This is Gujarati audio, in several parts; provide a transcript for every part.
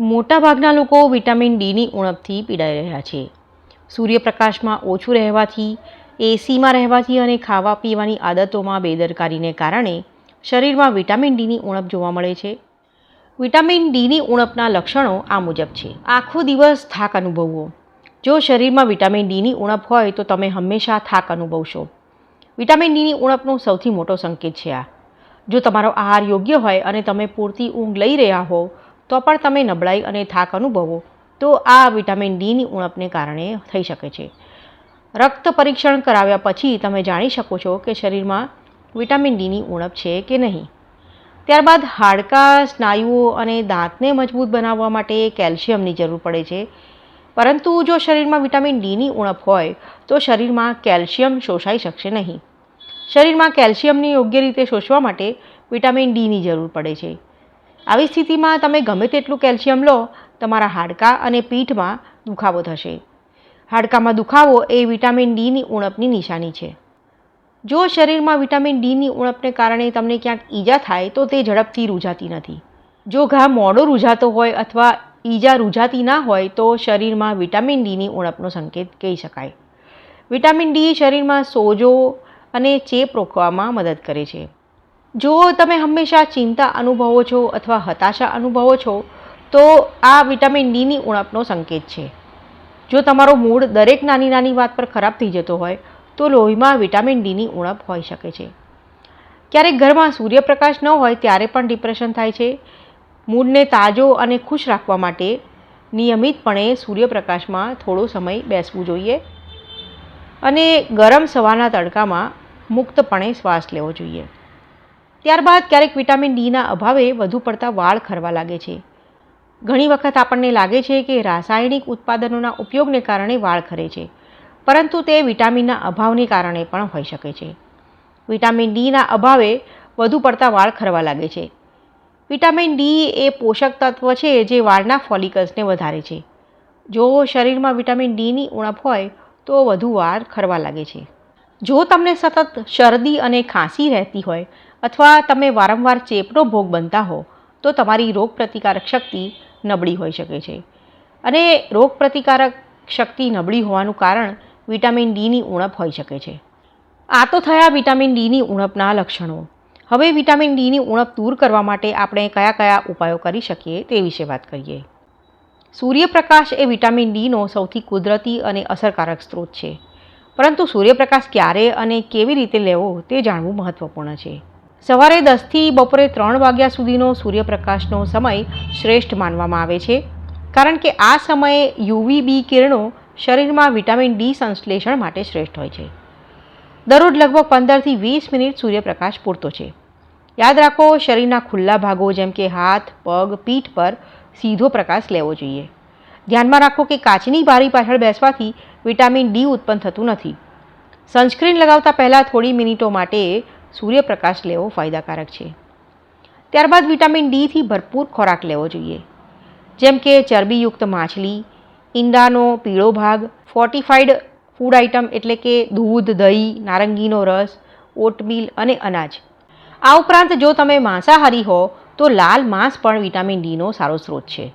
મોટાભાગના લોકો વિટામિન ડીની ઉણપથી પીડાઈ રહ્યા છે. સૂર્યપ્રકાશમાં ઓછું રહેવાથી, એસીમાં રહેવાથી અને ખાવા પીવાની આદતોમાં બેદરકારીને કારણે શરીરમાં વિટામિન ડીની ઉણપ જોવા મળે છે. વિટામિન ડીની ઉણપના લક્ષણો આ મુજબ છે. આખો દિવસ થાક અનુભવવો. જો શરીરમાં વિટામિન ડીની ઉણપ હોય તો તમે હંમેશા થાક અનુભવશો. વિટામિન ડીની ઉણપનો સૌથી મોટો સંકેત છે આ. જો તમારો આહાર યોગ્ય હોય અને તમે પૂરતી ઊંઘ લઈ રહ્યા હો તો પણ તમે નબળાઈ અને થાક અનુભવો તો આ વિટામિન ડીની ઉણપને કારણે થઈ શકે છે. રક્ત પરીક્ષણ કરાવ્યા પછી તમે જાણી શકો છો કે શરીરમાં વિટામિન ડીની ઉણપ છે કે નહીં. ત્યારબાદ હાડકાં, સ્નાયુઓ અને દાંતને મજબૂત બનાવવા માટે કેલ્શિયમની જરૂર પડે છે. પરંતુ જો શરીરમાં વિટામિન ડીની ઉણપ હોય, તો શરીરમાં કેલ્શિયમ શોષાઈ શકશે નહીં. શરીરમાં કેલ્શિયમને યોગ્ય રીતે શોષવા માટે વિટામિન ડીની જરૂર પડે છે. આવી સ્થિતિમાં તમે ગમે તેટલું કેલ્શિયમ લો, તમારા હાડકાં અને પીઠમાં દુખાવો થશે. હાડકામાં દુખાવો એ વિટામિન ડીની ઉણપની નિશાની છે. જો શરીરમાં વિટામિન ડીની ઉણપને કારણે તમને ક્યાંક ઈજા થાય, તો તે ઝડપથી રૂઝાતી નથી. જો ઘા મોડો રૂઝાતો હોય અથવા ઈજા રૂઝાતી ના હોય, તો શરીરમાં વિટામિન ડીની ઉણપનો સંકેત કહી શકાય. વિટામિન ડી શરીરમાં સોજો અને ચેપ રોકવામાં મદદ કરે છે. જો તમે હંમેશા ચિંતા અનુભવો છો અથવા હતાશા અનુભવો છો, તો આ વિટામિન ડીની ઉણપનો સંકેત છે. જો તમારો મૂડ દરેક નાની નાની વાત પર ખરાબ થઈ જતો હોય, તો લોહીમાં વિટામિન ડીની ઉણપ હોઈ શકે છે. ક્યારેક ઘરમાં સૂર્યપ્રકાશ ન હોય ત્યારે પણ ડિપ્રેશન થાય છે. મૂડને તાજો અને ખુશ રાખવા માટે નિયમિતપણે સૂર્યપ્રકાશમાં થોડો સમય બેસવું જોઈએ અને ગરમ સવારના તડકામાં મુક્તપણે શ્વાસ લેવો જોઈએ. ત્યારબાદ ક્યારેક વિટામિન ડીના અભાવે વધુ પડતા વાળ ખરવા લાગે છે. ઘણી વખત આપણને લાગે છે કે રાસાયણિક ઉત્પાદનોના ઉપયોગને કારણે વાળ ખરે છે, પરંતુ તે વિટામિનના અભાવને કારણે પણ હોઈ શકે છે. વિટામિન ડીના અભાવે વધુ પડતા વાળ ખરવા લાગે છે. વિટામિન ડી એ પોષક તત્વ છે જે વાળના ફોલિકલ્સને વધારે છે. જો શરીરમાં વિટામિન ડીની ઉણપ હોય, તો વધુ વાળ ખરવા લાગે છે. જો તમને સતત શરદી અને ખાંસી રહેતી હોય અથવા તમે વારંવાર ચેપનો ભોગ બનતા હો, તો તમારી રોગપ્રતિકારક શક્તિ નબળી હોઈ શકે છે. અને રોગપ્રતિકારક શક્તિ નબળી હોવાનું કારણ વિટામિન ડીની ઉણપ હોઈ શકે છે. આ તો થયા વિટામિન ડીની ઉણપના લક્ષણો. હવે વિટામિન ડીની ઉણપ દૂર કરવા માટે આપણે કયા કયા ઉપાયો કરી શકીએ તે વિશે વાત કરીએ. સૂર્યપ્રકાશ એ વિટામિન ડીનો સૌથી કુદરતી અને અસરકારક સ્ત્રોત છે. પરંતુ સૂર્યપ્રકાશ ક્યારે અને કેવી રીતે લેવો તે જાણવું મહત્વપૂર્ણ છે. સવારે દસથી બપોરે ત્રણ વાગ્યા સુધીનો સૂર્યપ્રકાશનો સમય શ્રેષ્ઠ માનવામાં આવે છે. કારણ કે આ સમયે યુવી બી કિરણો શરીરમાં વિટામિન ડી સંશ્લેષણ માટે શ્રેષ્ઠ હોય છે. દરરોજ લગભગ પંદરથી વીસ મિનિટ સૂર્યપ્રકાશ પૂરતો છે. યાદ રાખો, શરીરના ખુલ્લા ભાગો જેમ કે હાથ, પગ, પીઠ પર સીધો પ્રકાશ લેવો જોઈએ. ધ્યાનમાં રાખો કે કાચની બારી પાછળ બેસવાથી વિટામિન ડી ઉત્પન્ન થતું નથી. સનસ્ક્રીન લગાવતા પહેલાં થોડી મિનિટો માટે સૂર્યપ્રકાશ લેવો ફાયદાકારક છે. ત્યારબાદ વિટામિન ડીથી ભરપૂર ખોરાક લેવો જોઈએ. જેમ કે ચરબીયુક્ત માછલી, ઈંડાનો પીળો ભાગ ફોર્ટિફાઈડ ફૂડ આઇટમ એટલે કે દૂધ, દહીં, નારંગીનો રસ ઓટમીલ અને અનાજ. આ ઉપરાંત જો તમે માંસાહારી હો, તો લાલ માંસ પણ વિટામિન ડીનો સારો સ્ત્રોત છે.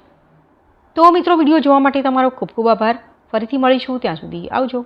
તો મિત્રો, વીડિયો જોવા માટે તમારો ખૂબ ખૂબ આભાર. ફરીથી મળીશું ત્યાં સુધી. આવજો.